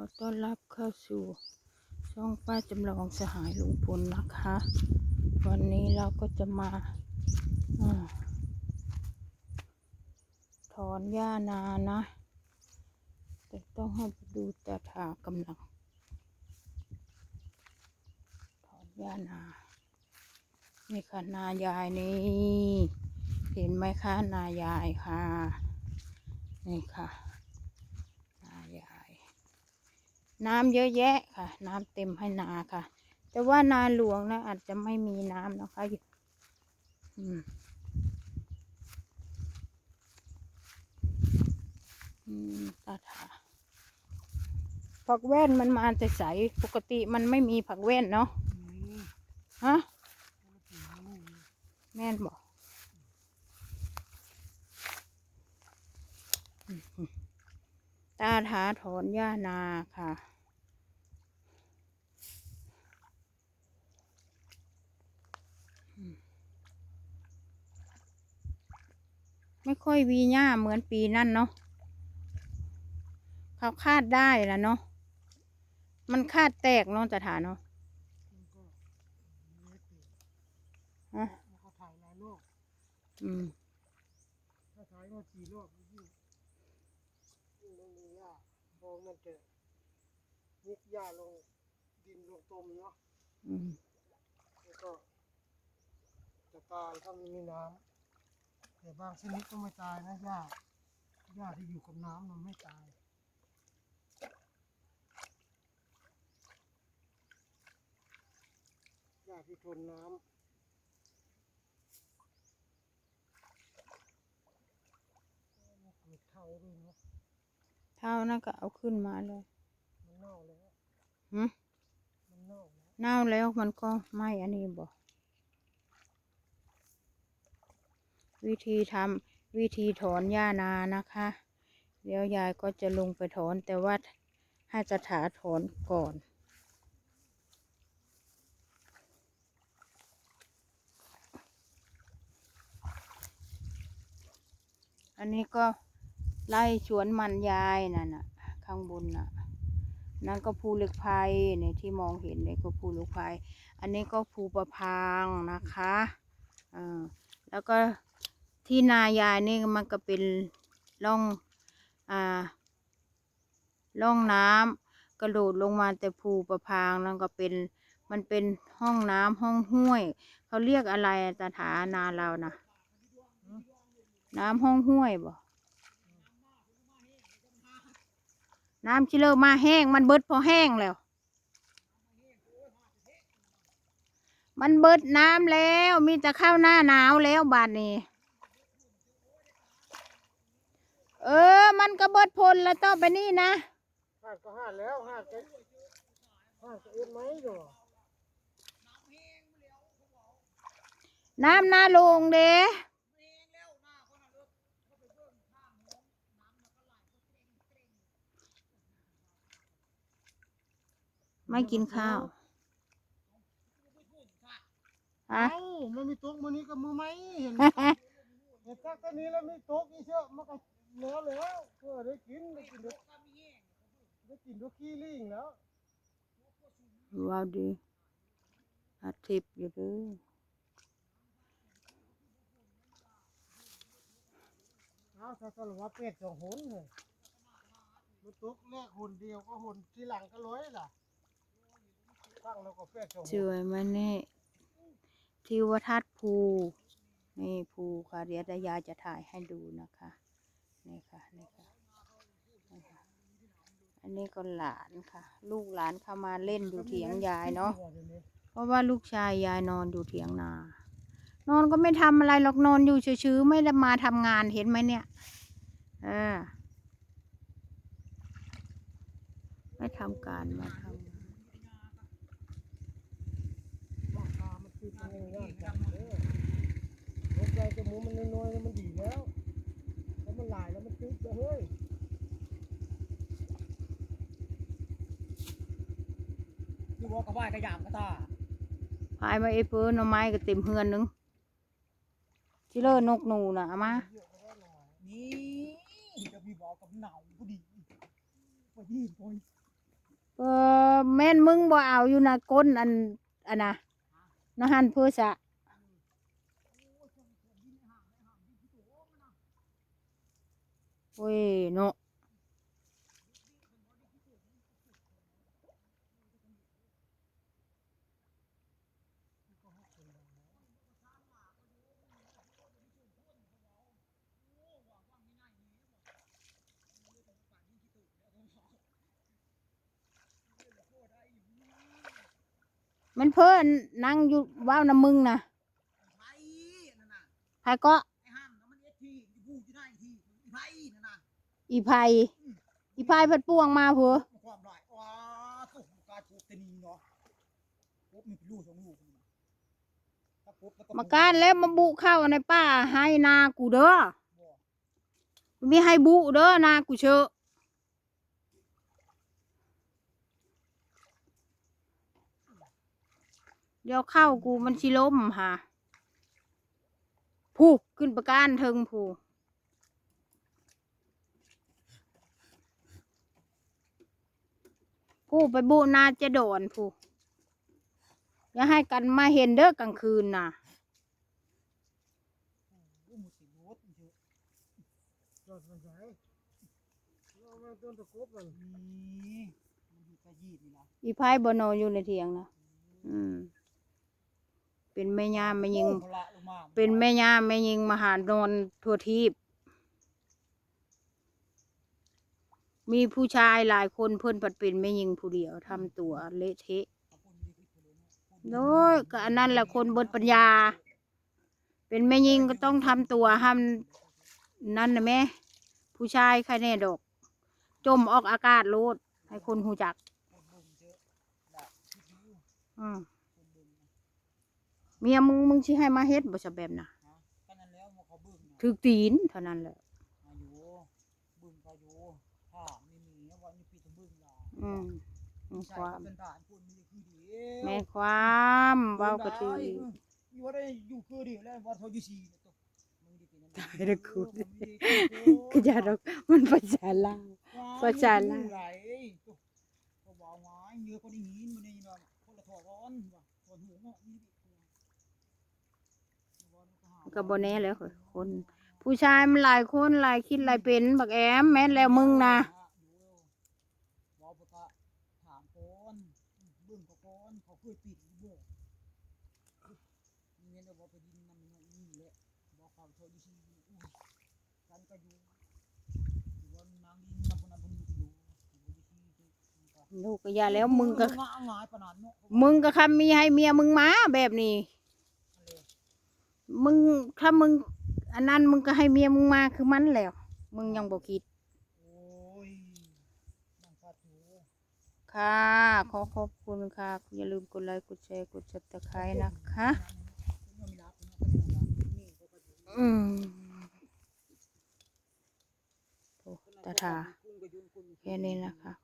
อต้อนรับเข้าสู่ช่องป้าจำลองสหายลุงพลนะคะ วันนี้เราก็จะมาอถอนหญ้านานะแต่ต้องให้ดูตาถากำลัง ถอนหญ้านานี่ค่ะนายายนี่ เห็นไหมคะนายายค่ะ นี่ค่ะ นายาย น้ำเยอะแยะค่ะ น้ำเต็มให้นาค่ะ แต่ว่านาหลวงนะอาจจะไม่มีน้ำนะคะอยู่อืมอืมตาถาผักแว่นมันมาแต่ใสปกติมันไม่มีผักแว่นเนาะฮะแม่นบอกอืม ตาถาถอนหญ้านาค่ะ ไม่ค่อยวีหญ้าเหมือนปีนั่นเนาะเขาคาดได้แล้วเนาะมันคาดแตกเนาะแต่ฐานเนาะฮะเขาถ่ายหลายรอบอืมถ้าถ่ายก็สี่รอบยิ่งยิ่งมันมีหญ้า พอมันจะนิกหญ้าลงดินลงตมเนาะอืมแล้วก็จะตายถ้ามันมีน้ำแต่บางชนิดก็ไม่ตายนะหญ้าหญ้าที่อยู่กับน้ำมันไม่ตายหญ้าที่ทนน้ำมันเกิดเท่าด้วยเนาะ เท่านั้นก็เอาขึ้นมาเลยมันเน่าแล้วหืมมันเน่าแล้วเน่าแล้วมันก็ไม่อันนี้บอกวิธีทำวิธีถอนหญ้านานะคะ เดี๋ยวยายก็จะลงไปถอนแต่ว่าให้จะถาถอนก่อน อันนี้ก็ ไล่สวนมันยายนั่นน่ะ ข้างบนน่ะ นั่นก็ภูเหล็กไฟในที่มองเห็นเนี่ยก็ภูเหล็กไฟอันนี้ก็ภูประพางนะคะอ่าแล้วก็ที่นายายนี่มันก็เป็นร่องอ่าร่องน้ำกระโดดลงมาแต่ภูประพางนั่นก็เป็นมันเป็นห้องน้ำห้องห้วย เขาเรียกอะไรตาถานาเรานะน้ำห้องห้วยบ่ น้ำชิเลอร์มาแห้ง มันเบิดพอแห้งแล้ว มันเบิดน้ำแล้ว มีแต่เข้าหน้าหนาวแล้วบาดนี้ เออ มันก็เบิดพลแล้วต้องไปนี่นะห้าดก็ห้าดแล้วห้าดก็ห้าดก็เอ็นไหมดูน้ำหน้าลงเด้ ไม่กินข้าวฮะ เอ้ามันมีตกมือนี้กับมือไหมเห็นไหมเห็นตักตัวนี้แล้วมีตกอีเชื่อมันก็แล้วแล้วเพื่อได้กินได้กินด้วยได้กินด้วยขี้ลิงแล้วว้าวดีอาทิตย์อยู่เด้อเอาถ้าสรุปว่าเป็ดสองหนเลยมันตกแรกหนเดียวก็หนทีหลังก็ร้อยล่ะฟังแล้วก็เป็ด สองหสนวยไหมันนี่ทิวทัศน์ภูนี่ภูค่ะเดี๋ยวดายาจะถ่ายให้ดูนะคะนี่ค่ะนี่ค่ะอันนี้ก็หลานค่ะ ลูกหลานเข้ามาเล่นดูเถียงยายเนาะเพราะว่าลูกชายยายนอนอยู่เถียงนา นอนก็ไม่ทำอะไรหรอกนอนอยู่เฉยๆไม่ได้มาทำงานเห็นไหมเนี่ยเออไม่ทำการมาทำงาน ราคามันติดมันยังยากจังเด้อรถใหญ่จ มูกมันน้อยๆแล้วมันดีแล้ว แล้วมันหลายแล้วมันติดเลยเฮ้ยอยู่บอกกับว่ากระยำกระตาพายมาเอเฟิร์นเอาไม้ก็เต็มเฮือนหนึงชิเลอร์นกหนูนะเอามานี่จะมีบอกกับหนาวพอดีพอดีพอยเออแม่นมึงบ่เอาอยู่นะก้นอันอันน่ะนะหันเพื่อสะ โอ้ยเนาะมันเพิ่นนั่งอยู่ว้าวน้ำมึงนะไผ่นั่นน่ะไผก็ ไอ้ไผ่นั่นน่ะอีไผอีไผเพัดป่วงมาเพื่อมันความร้ายว้าตุ๊กกาจูตะนีเนาะปุ๊บมีเป็นลูกสองลูกนี่นะถ้าปุ๊บแล้วก็มาการแล้วมาบุเข้าในป่าให้นากูเด้อบ่มีให้บุเด้อนากูเชอะเดี๋ยวเข้ากูมันชิล้มฮะผู้ขึ้นประการเทิงผู้ ผู้ไปบุนาจะโดนผู้อย่าให้กันมาเห็นเด้อกลางคืนน่ะโอ้หมดสิหมดเถอะจอดมันใส่เอามาต้นตะกบเลยนี่มันอยู่กะยีดนี่นะอีพายบนอนอยู่ในเถียงนะอืมเป็นแม่ยามแม่ยิงโอ้พละลงมาเป็นแม่ยามแม่ยิงมหานอนทั่วทีป มีผู้ชายหลายคนเพิ่นผัดเป็นแม่ยิงผู้เดียวทำตัวเละเทะขอบคุณมีคลิปเลยนะโดยก็อันนั้นแหละคนบนปัญญา เป็นแม่ยิงก็ต้องทำตัวทำนั่นนะแม่ผู้ชายใครแน่ดอก จมออกอากาศโลดให้คนหูจักคนเบิ่งเยอะละคิดดูอืมคนเบิ่งนะเมียมึงมึงสิให้มาเฮ็ดบ่ซะแบบน่ะฮะก็นั่นแล้วมาเขาเบิ่งนะถึกตีนเท่านั้นแหละ อายุเบิ่งก็อยู่ถ้าไม่มีนะว่านี่พี่จะเบิ่งล่ะ อืมแม่นใช่ความเป็นด่านคนมีคือดีแม่นความเว้าก็ถืออยู่ว่าได้อยู่คือดีแล้วว่าเขาอยู่ซีเนี่ยตัวมึงดีกินนั่นตายแล้วคุณเออมึงดีก็อย่าดอกมันภาษาลาวว้ยภาษาลาวอยู่ไหลตัวเขาบอกว่าเนื้อก็ได้ยินมันได้ยินว่าคนละถอดร้อนว่ะถอดหูเนาะนี่ดิก็บ่แน่แล้วข้อยคน ผู้ชายมันหลายคนหลายคิดหลายเป็นบักแอมแม่นแล้วมึงนะ บอกประกาศถามก่อนเบิ่งเขาก่อนเขาเคยปิดอยู่บ่นี่ เงินเดี๋ยบอกไปยิงมันนี่แหละบอกเขาโทรอยู่ที่อุ้ยกันก็อยู่อยู่บนนางดินนำคนนั้นคนนี้ก็อยู่อยู่ที่ที่ก็ลูกก็อย่าแล้วมึงก็มึงก็คำมีให้เมียมึงมาแบบนี้มึงถ้ามึงอันนั้นมึงก็ให้เมียมึงมาคือมันแล้ว มึงยังบ่คิดค่ะ ขอขอบคุณค่ะ อย่าลืมกดไลค์ กดแชร์ กดซับสไครต์นะคะ ยังมีรับเนาะก็นี่นะนี่เขาก็ อยู่อืมโอ้ตาถาคุณก็อยู่คุณแค่นี้นะคะขอขอบคุณ